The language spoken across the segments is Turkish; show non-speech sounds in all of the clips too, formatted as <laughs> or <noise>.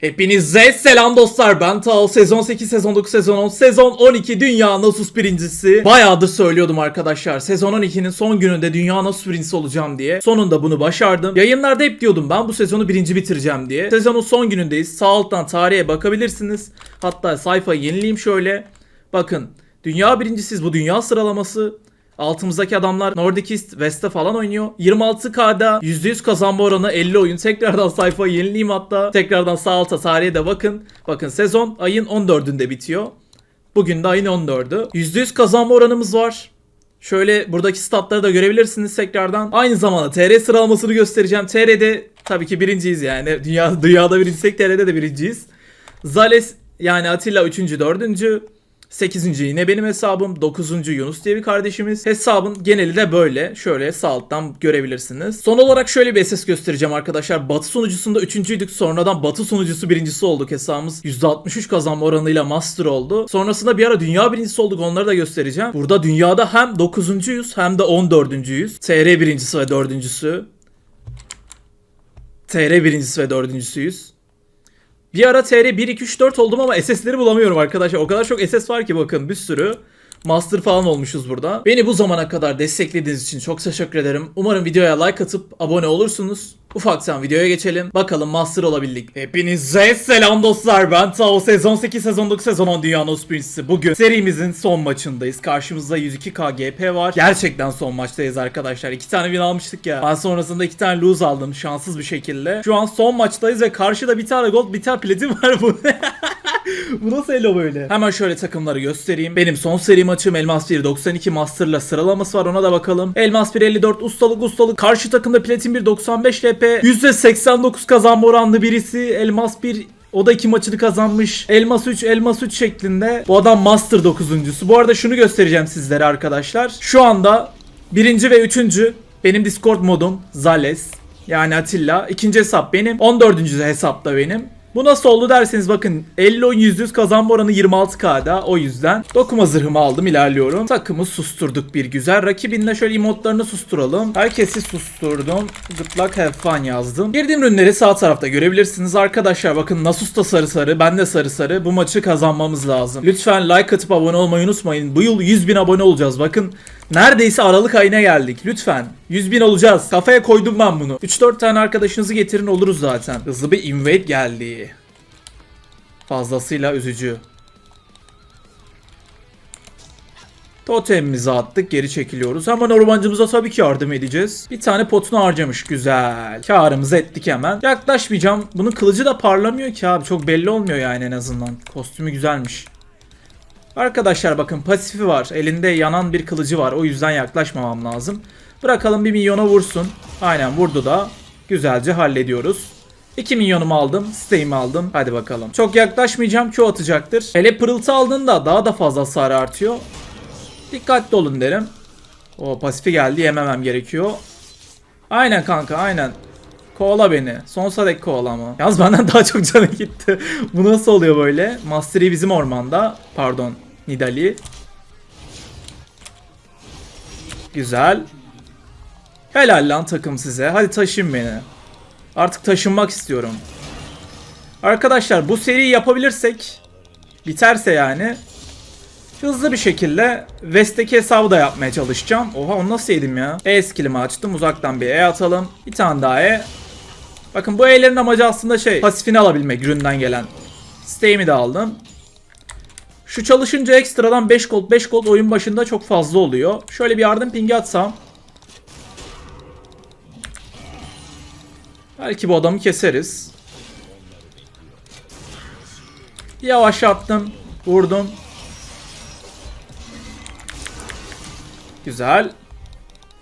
Hepinize selam dostlar. Ben Tao. Sezon 8 sezon 9 sezon 10 sezon 12 dünya Nasus birincisi. Bayağıdır söylüyordum arkadaşlar sezon 12'nin son gününde dünya Nasus birincisi olacağım diye. Sonunda bunu başardım. Yayınlarda hep diyordum ben bu sezonu birinci bitireceğim diye. Sezonun son günündeyiz. Sağ alttan tarihe bakabilirsiniz. Hatta sayfayı yenileyim şöyle. Bakın dünya birincisiz bu dünya sıralaması Altımızdaki adamlar Nordic East West'te falan oynuyor. 26K'da %100 kazanma oranı 50 oyun. Tekrardan sayfayı yenileyim hatta. Tekrardan sağ alta tarihe de bakın. Bakın sezon ayın 14'ünde bitiyor. Bugün de ayın 14'ü. %100 kazanma oranımız var. Şöyle buradaki statları da görebilirsiniz tekrardan. Aynı zamanda TR sıralamasını göstereceğim. TR'de tabii ki birinciyiz yani. Dünya, dünyada birinciysek TR'de de birinciyiz. Zales yani Atilla 3. 4. 8. yine benim hesabım. 9. Yunus diye bir kardeşimiz. Hesabın geneli de böyle. Şöyle sağ alttan görebilirsiniz. Son olarak şöyle bir SS göstereceğim arkadaşlar. Batı sunucusunda 3.'üydük. Sonradan Batı sunucusu birincisi olduk hesabımız. %63 kazanma oranıyla master oldu. Sonrasında bir ara dünya birincisi olduk. Onları da göstereceğim. Burada dünyada hem 9.yüz hem de 14.yüz. TR birincisi ve dördüncüsü. TR birincisi ve dördüncüsüyüz. Bir ara TR 1 2 3 4 oldum ama SS'leri bulamıyorum arkadaşlar. O kadar çok SS var ki bakın bir sürü. Master falan olmuşuz burada. Beni bu zamana kadar desteklediğiniz için çok teşekkür ederim. Umarım videoya like atıp abone olursunuz. Ufaktan videoya geçelim. Bakalım Master olabildik. Hepinize selam dostlar. Ben Tao. Sezon 8, sezon 9, sezon 10 Dünya Nos Birincisi. Bugün serimizin son maçındayız. Karşımızda 102k GP var. Gerçekten son maçtayız arkadaşlar. İki tane win almıştık ya. Ben sonrasında iki tane lose aldım şanssız bir şekilde. Şu an son maçtayız ve karşıda bir tane gold bir tane platin var bu. <laughs> Bu nasıl elo böyle? Hemen şöyle takımları göstereyim. Benim son seri maçım Elmas 1 92 Master'la sıralaması var ona da bakalım. Elmas 1 54 ustalık ustalık. Karşı takımda Platin 1 95 LP. %89 kazanma oranlı birisi. Elmas 1 o da iki maçını kazanmış. Elmas 3, Elmas 3 şeklinde. Bu adam Master 9.sü. Bu arada şunu göstereceğim sizlere arkadaşlar. Şu anda birinci ve üçüncü benim Discord modum Zales. Yani Atilla. İkinci hesap benim. 14. hesap da benim. Bu nasıl oldu derseniz bakın 50 oyun %100 kazanma oranı 26k'da o yüzden. Dokuma zırhımı aldım ilerliyorum. Takımı susturduk bir güzel. Rakibinle şöyle emotlarını susturalım. Herkesi susturdum. Good luck have fun yazdım. Girdiğim ürünleri sağ tarafta görebilirsiniz. Arkadaşlar bakın Nasus da sarı sarı ben de sarı sarı. Bu maçı kazanmamız lazım. Lütfen like atıp abone olmayı unutmayın. Bu yıl 100 bin abone olacağız bakın. Neredeyse Aralık ayına geldik. Lütfen. 100 bin olacağız. Kafaya koydum ben bunu. 3-4 tane arkadaşınızı getirin oluruz zaten. Hızlı bir invade geldi. Fazlasıyla üzücü. Totemimizi attık geri çekiliyoruz. Hemen ormancımıza tabii ki yardım edeceğiz. Bir tane potunu harcamış güzel. Karımızı ettik hemen. Yaklaşmayacağım. Bunun kılıcı da parlamıyor ki abi. Çok belli olmuyor yani en azından. Kostümü güzelmiş. Arkadaşlar bakın pasifi var. Elinde yanan bir kılıcı var. O yüzden yaklaşmamam lazım. Bırakalım bir milyona vursun. Aynen vurdu da. Güzelce hallediyoruz. 2 milyonumu aldım. Steam'i aldım. Hadi bakalım. Çok yaklaşmayacağım. Q atacaktır. Hele pırıltı aldığında daha da fazla hasar artıyor. Dikkatli olun derim. O pasifi geldi. Yememem gerekiyor. Aynen kanka aynen. Kovala beni. Sonsuza dek kovala mı? Yalnız benden <laughs> daha çok canı gitti. Bu nasıl oluyor böyle? Mastery bizim ormanda. Pardon. Nidali. Güzel. Helal lan takım size. Hadi taşın beni. Artık taşınmak istiyorum. Arkadaşlar bu seriyi yapabilirsek biterse yani hızlı bir şekilde West'teki hesabı da yapmaya çalışacağım. Oha onu nasıl yedim ya? E skillimi açtım. Uzaktan bir E atalım. Bir tane daha E. Bakın bu E'lerin amacı aslında şey pasifini alabilmek üründen gelen. Stay'imi de aldım. Şu çalışınca ekstradan 5 gold 5 gold oyun başında çok fazla oluyor. Şöyle bir yardım pingi atsam. Belki bu adamı keseriz. Yavaşlattım. Vurdum. Güzel.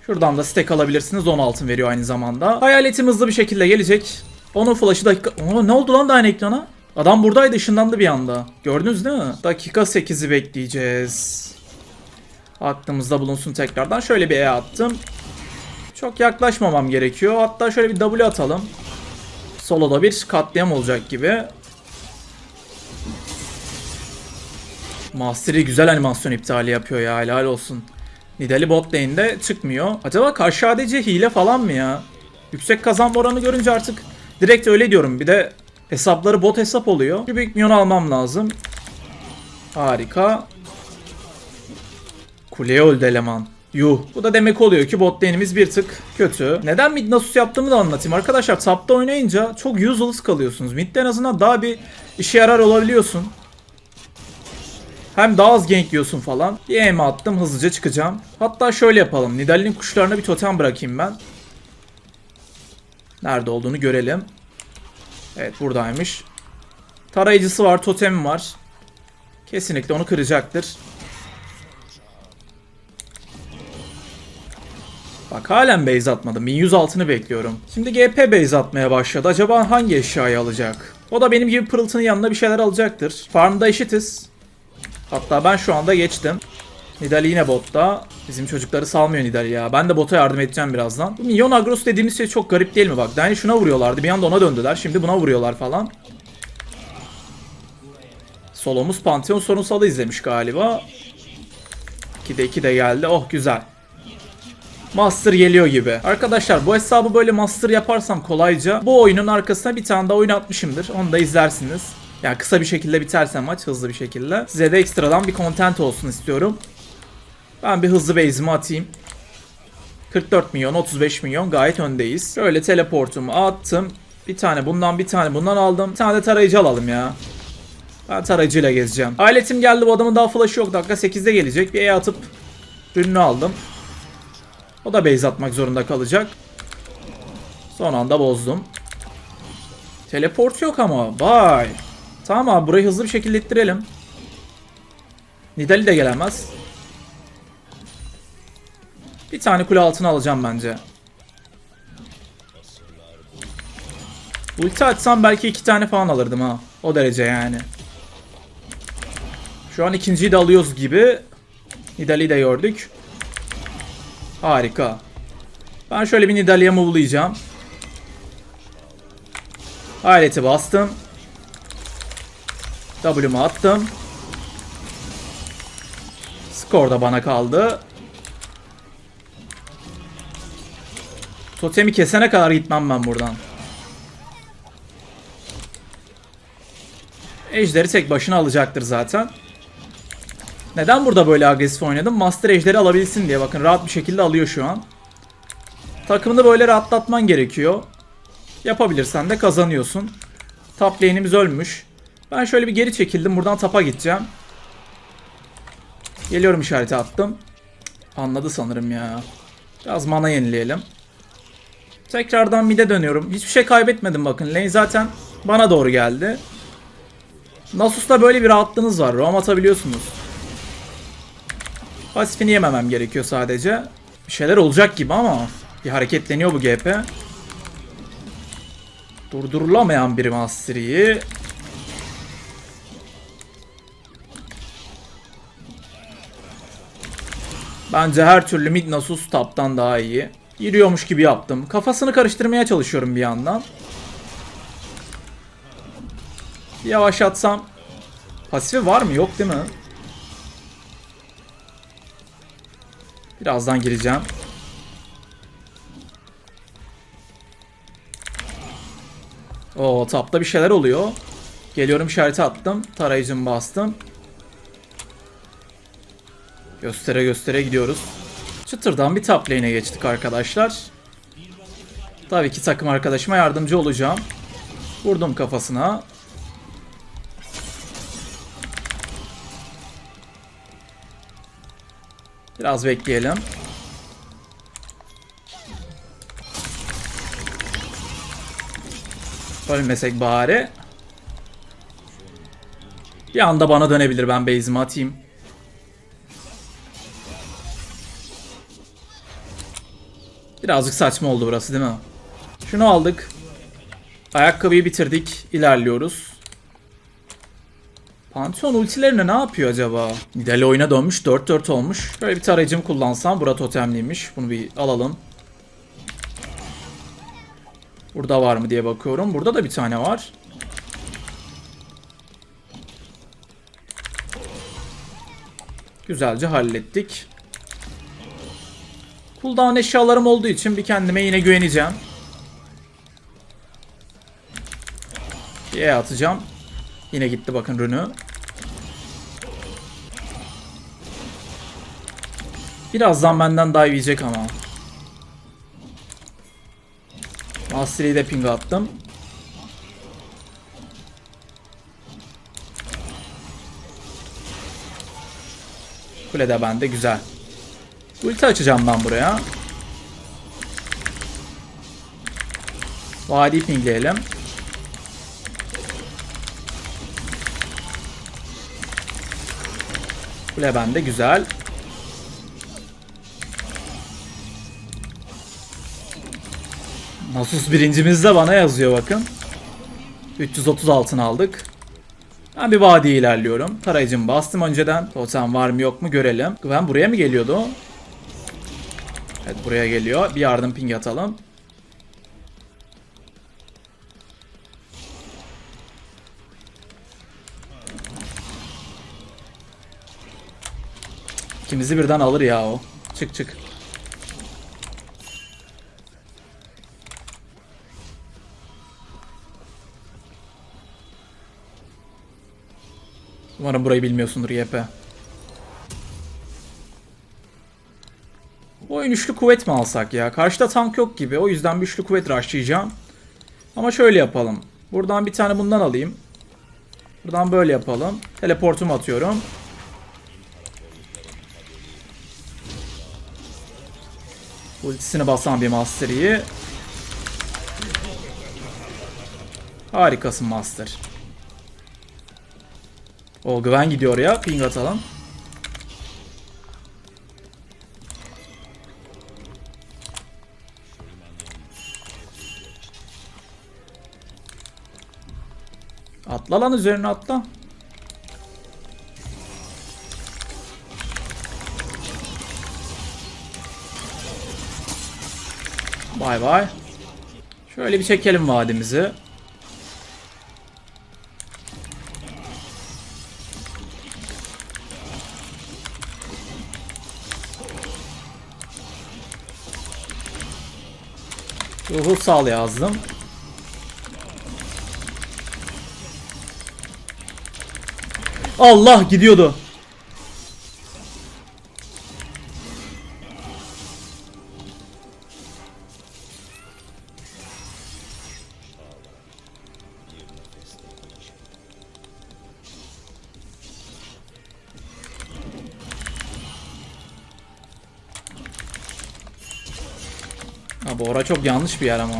Şuradan da stack alabilirsiniz. 10 altın veriyor aynı zamanda. Hayaletim hızlı bir şekilde gelecek. Onun flash'ı dakika... Oo, ne oldu lan da aynı ekrana? Adam buradaydı ışınlandı bir anda. Gördünüz değil mi? Dakika 8'i bekleyeceğiz. Aklımızda bulunsun tekrardan. Şöyle bir E attım. Çok yaklaşmamam gerekiyor. Hatta şöyle bir W atalım. Solo'da bir katliam olacak gibi. Mastery güzel animasyon iptali yapıyor ya helal olsun. Nidali bot lane'de çıkmıyor. Acaba karşı ADC hile falan mı ya? Yüksek kazanma oranı görünce artık direkt öyle diyorum. Bir de Hesapları bot hesap oluyor. Bir büyük minyon almam lazım. Harika. Kuleye öldü eleman. Yuh. Bu da demek oluyor ki bot lane'imiz bir tık kötü. Neden mid nasus yaptığımı da anlatayım. Arkadaşlar tapta oynayınca çok useless kalıyorsunuz. Mid'de en azından daha bir işe yarar olabiliyorsun. Hem daha az gank yiyorsun falan. Bir aim attım hızlıca çıkacağım. Hatta şöyle yapalım. Nidalee'nin kuşlarına bir totem bırakayım ben. Nerede olduğunu görelim. Evet buradaymış. Tarayıcısı var, totemi var. Kesinlikle onu kıracaktır. Bak halen base atmadım. 1100 altını bekliyorum. Şimdi GP base atmaya başladı. Acaba hangi eşyayı alacak? O da benim gibi pırıltının yanına bir şeyler alacaktır. Farmda eşitiz. Hatta ben şu anda geçtim. Nidali yine botta. Bizim çocukları salmıyor Nidali ya. Ben de bota yardım edeceğim birazdan. Bu minyon agros dediğimiz şey çok garip değil mi bak? Yani şuna vuruyorlardı. Bir anda ona döndüler. Şimdi buna vuruyorlar falan. Solomuz Pantheon sorunsalı izlemiş galiba. 2'de 2 de geldi. Oh güzel. Master geliyor gibi. Arkadaşlar bu hesabı böyle master yaparsam kolayca bu oyunun arkasına bir tane daha oyun atmışımdır. Onu da izlersiniz. Yani kısa bir şekilde biterse maç hızlı bir şekilde. Size de ekstradan bir content olsun istiyorum. Ben bir hızlı base'imi atayım. 44 milyon 35 milyon gayet öndeyiz. Şöyle teleportumu attım. Bir tane bundan bir tane bundan aldım. Bir tane de tarayıcı alalım ya. Ben tarayıcıyla gezeceğim. Aletim geldi bu adamın daha flash'ı yok. Dakika 8'de gelecek. Bir E atıp ürünü aldım. O da base atmak zorunda kalacak. Son anda bozdum. Teleport yok ama. Vay. Tamam abi burayı hızlı bir şekilde ittirelim. Nidali de gelemez. Bir tane kule altına alacağım bence. Ulti açsam belki iki tane falan alırdım ha. O derece yani. Şu an ikinciyi de alıyoruz gibi. Nidalee'yi de gördük. Harika. Ben şöyle bir Nidalee'ye move'layacağım. Aleti bastım. W'mu attım. Skor da bana kaldı. Totemi kesene kadar gitmem ben buradan. Ejderi tek başına alacaktır zaten. Neden burada böyle agresif oynadım? Master ejderi alabilsin diye. Bakın rahat bir şekilde alıyor şu an. Takımını böyle rahatlatman gerekiyor. Yapabilirsen de kazanıyorsun. Top lane'imiz ölmüş. Ben şöyle bir geri çekildim. Buradan tapa gideceğim. Geliyorum işareti attım. Anladı sanırım ya. Biraz mana yenileyelim. Tekrardan mid'e dönüyorum. Hiçbir şey kaybetmedim bakın. Lane zaten bana doğru geldi. Nasus'ta böyle bir rahatlığınız var. Roam atabiliyorsunuz. Pasifini yememem gerekiyor sadece. Bir şeyler olacak gibi ama bir hareketleniyor bu GP. Durdurulamayan bir Mastery'i. Bence her türlü mid Nasus taptan daha iyi. Yürüyormuş gibi yaptım. Kafasını karıştırmaya çalışıyorum bir yandan. Bir Yavaşlatsam. Pasifi var mı? Yok değil mi? Birazdan gireceğim. Oo tapta bir şeyler oluyor. Geliyorum işareti attım. Tarayıcımı bastım. Göstere göstere gidiyoruz. Çıtırdan bir top lane'e geçtik arkadaşlar. Tabii ki takım arkadaşıma yardımcı olacağım. Vurdum kafasına. Biraz bekleyelim. Ölmesek bari. Bir anda bana dönebilir ben base'imi atayım. Birazcık saçma oldu burası değil mi? Şunu aldık. Ayakkabıyı bitirdik. İlerliyoruz. Pantheon ultilerine ne yapıyor acaba? Nidale oyuna dönmüş. 4-4 olmuş. Böyle bir tarayıcımı kullansam. Bura totemliymiş. Bunu bir alalım. Burada var mı diye bakıyorum. Burada da bir tane var. Güzelce hallettik. Cooldown eşyalarım olduğu için bir kendime yine güveneceğim. Bir E atacağım. Yine gitti bakın rünü. Birazdan benden dive yiyecek ama. Mastery'i de ping attım. Kule de bende güzel. Ulti açacağım ben buraya. Vadi pingleyelim. Kule bende güzel. Nasus birincimiz de bana yazıyor bakın. 330 altın aldık. Ben bir vadiye ilerliyorum. Tarayıcımı bastım önceden. Totem var mı yok mu görelim. Güven buraya mı geliyordu? Evet buraya geliyor. Bir yardım ping atalım. İkimizi birden alır ya o. Çık çık. Umarım burayı bilmiyorsundur YP. Oyun üçlü kuvvet mi alsak ya? Karşıda tank yok gibi. O yüzden bir üçlü kuvvet rushlayacağım. Ama şöyle yapalım. Buradan bir tane bundan alayım. Buradan böyle yapalım. Teleportumu atıyorum. Ultisini basan bir Master Yi. Harikasın Master. O güven gidiyor ya. Ping atalım. Atla lan üzerine atla. Bay bay. Şöyle bir çekelim vadimizi. Ruhu sal yazdım. Allah gidiyordu. Ha bu çok yanlış bir yer ama.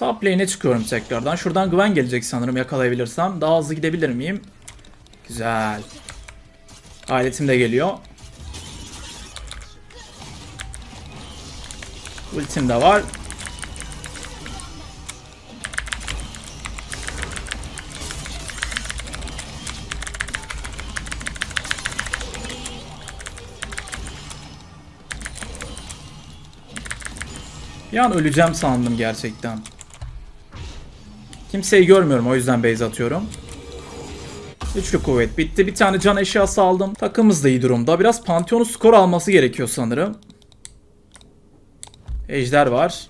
Top lane'e çıkıyorum tekrardan. Şuradan Gwen gelecek sanırım yakalayabilirsem. Daha hızlı gidebilir miyim? Güzel. Aletim de geliyor. Ultim de var. Bir an öleceğim sandım gerçekten. Kimseyi görmüyorum o yüzden base atıyorum. Üçlü kuvvet bitti. Bir tane can eşyası aldım. Takımımız da iyi durumda. Biraz Pantheon'un skor alması gerekiyor sanırım. Ejder var.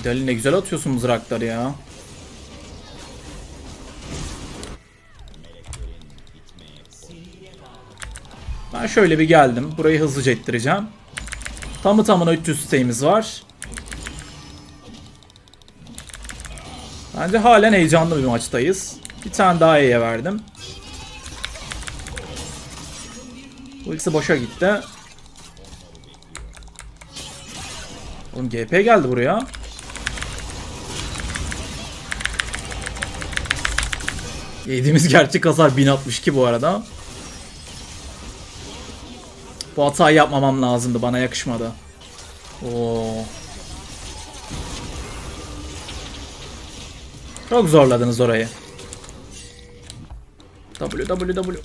İdali ne güzel atıyorsun mızrakları ya. Ben şöyle bir geldim. Burayı hızlıca ettireceğim. Tamı tamına 300 siteğimiz var. Bence halen heyecanlı bir maçtayız. Bir tane daha E'ye verdim. Bu ikisi boşa gitti. Oğlum GP geldi buraya. Yediğimiz gerçek hasar 1062 bu arada. Bu hatayı yapmamam lazımdı. Bana yakışmadı. Oo. Çok zorladınız orayı. W W W.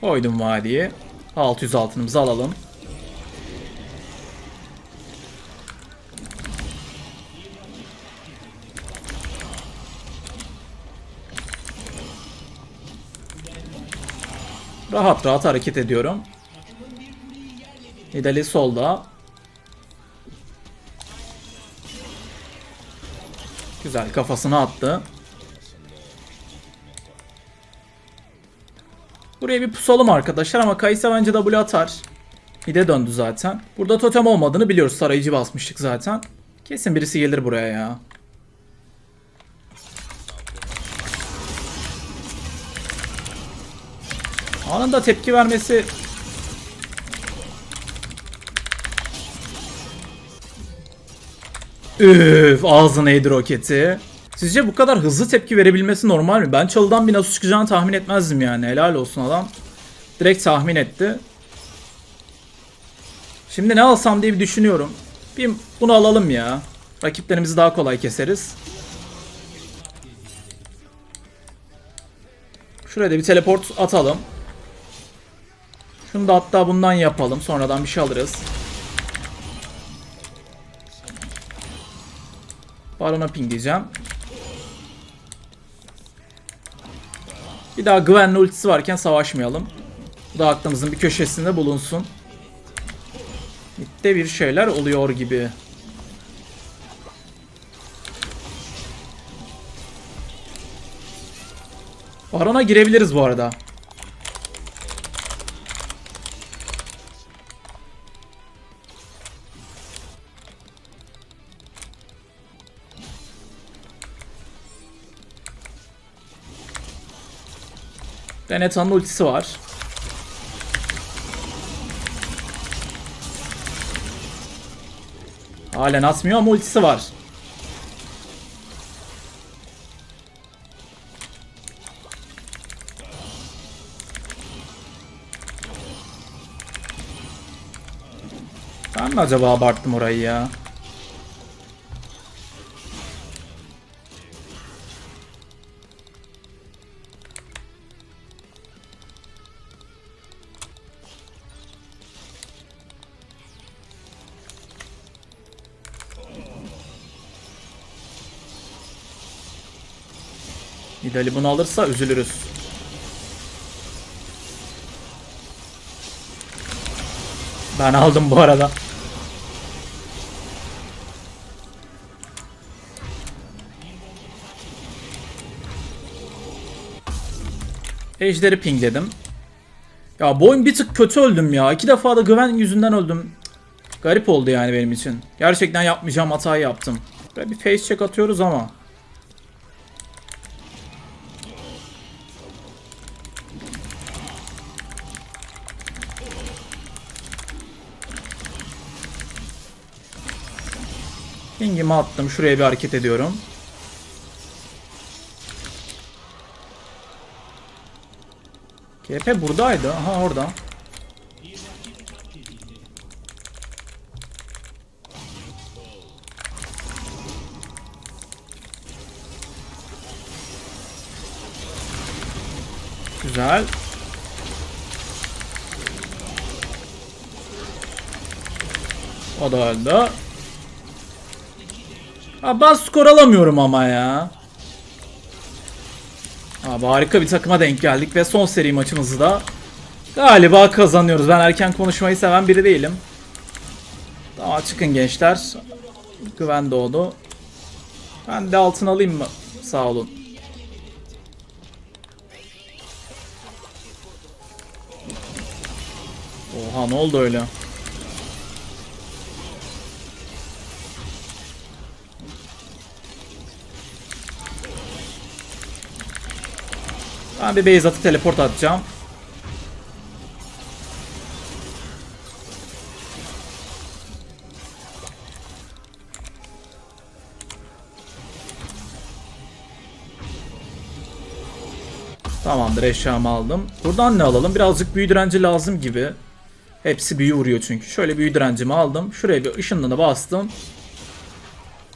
Koydum vadiye. 600 altınımızı alalım. Rahat rahat hareket ediyorum. Nidali solda. Güzel kafasına attı. Buraya bir pusalım arkadaşlar ama Kaysa bence W atar. Mide döndü zaten. Burada totem olmadığını biliyoruz. Sarayıcı basmıştık zaten. Kesin birisi gelir buraya ya. Anında tepki vermesi Üf ağzına yedi roketi. Sizce bu kadar hızlı tepki verebilmesi normal mi? Ben çalıdan bir nasıl çıkacağını tahmin etmezdim yani. Helal olsun adam. Direkt tahmin etti. Şimdi ne alsam diye bir düşünüyorum. Bir bunu alalım ya. Rakiplerimizi daha kolay keseriz. Şuraya da bir teleport atalım. Şunu da hatta bundan yapalım. Sonradan bir şey alırız. Barona ping diyeceğim. Bir daha Gwen'le ultisi varken savaşmayalım. Bu da aklımızın bir köşesinde bulunsun. Mid'de bir şeyler oluyor gibi. Baron'a girebiliriz bu arada. Renetan'ın ultisi var. Halen atmıyor ama ultisi var. Ben mi acaba abarttım orayı ya? Nidali bunu alırsa üzülürüz. Ben aldım bu arada. Ejderi pingledim. Ya bu oyun bir tık kötü öldüm ya. İki defa da güven yüzünden öldüm. Garip oldu yani benim için. Gerçekten yapmayacağım hatayı yaptım. Böyle bir face check atıyoruz ama. Pingimi attım. Şuraya bir hareket ediyorum. KP buradaydı. Aha orada. Güzel. O da öldü. Ha, ben skor alamıyorum ama ya. Abi harika bir takıma denk geldik ve son seri maçımızı da galiba kazanıyoruz. Ben erken konuşmayı seven biri değilim. Tamam çıkın gençler. Güven doğdu. Ben de altın alayım mı? Sağ olun. Oha ne oldu öyle? Ben bir base atıp teleport atacağım. Tamamdır eşyamı aldım. Buradan ne alalım? Birazcık büyü direnci lazım gibi. Hepsi büyü vuruyor çünkü. Şöyle büyü direncimi aldım. Şuraya bir ışınlığını bastım.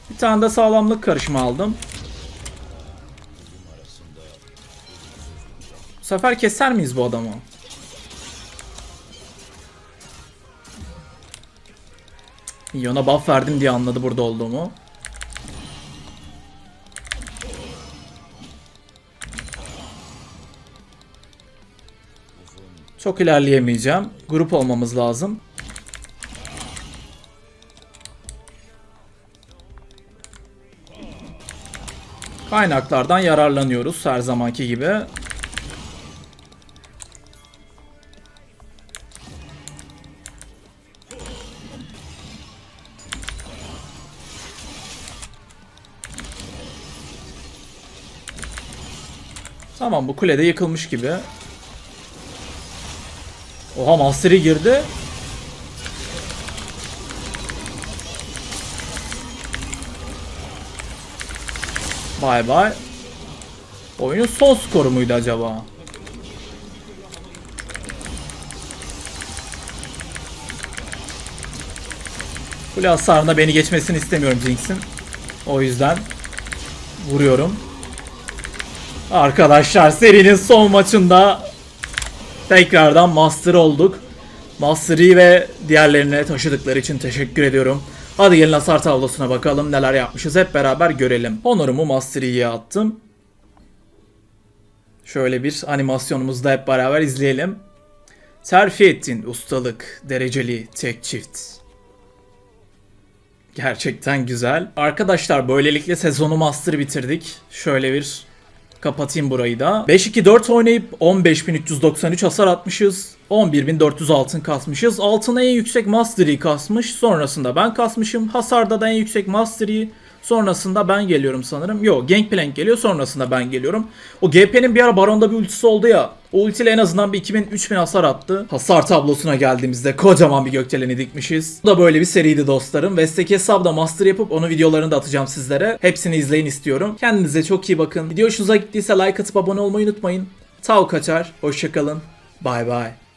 Bir tane de sağlamlık karışımı aldım. Sefer keser miyiz bu adamı? Minyona buff verdim diye anladı burada olduğumu. Çok ilerleyemeyeceğim. Grup olmamız lazım. Kaynaklardan yararlanıyoruz her zamanki gibi. Tamam bu kulede yıkılmış gibi. Oha Mastery girdi. Bay bay. Oyunun son skoru muydu acaba? Kule hasarında beni geçmesini istemiyorum Jinx'in. O yüzden vuruyorum. Arkadaşlar serinin son maçında tekrardan Master olduk. Master'ı ve diğerlerine taşıdıkları için teşekkür ediyorum. Hadi gelin hasar tablosuna bakalım neler yapmışız hep beraber görelim. Honor'umu Master'ı'ya attım. Şöyle bir animasyonumuzu da hep beraber izleyelim. Terfi ettin ustalık, dereceli, tek çift. Gerçekten güzel. Arkadaşlar böylelikle sezonu Master bitirdik. Şöyle bir kapatayım burayı da. 5-2-4 oynayıp 15.393 hasar atmışız. 11.400 altın kasmışız. Altına en yüksek Mastery kasmış. Sonrasında ben kasmışım. Hasarda da en yüksek Mastery. Sonrasında ben geliyorum sanırım. Yo Gangplank geliyor sonrasında ben geliyorum. O GP'nin bir ara Baron'da bir ultisi oldu ya. O ultiyle en azından bir 2000-3000 hasar attı. Hasar tablosuna geldiğimizde kocaman bir gökdeleni dikmişiz. Bu da böyle bir seriydi dostlarım. West'teki hesabda master yapıp onu videolarını da atacağım sizlere. Hepsini izleyin istiyorum. Kendinize çok iyi bakın. Video hoşunuza gittiyse like atıp abone olmayı unutmayın. Tav kaçar. Hoşçakalın. Bay bay.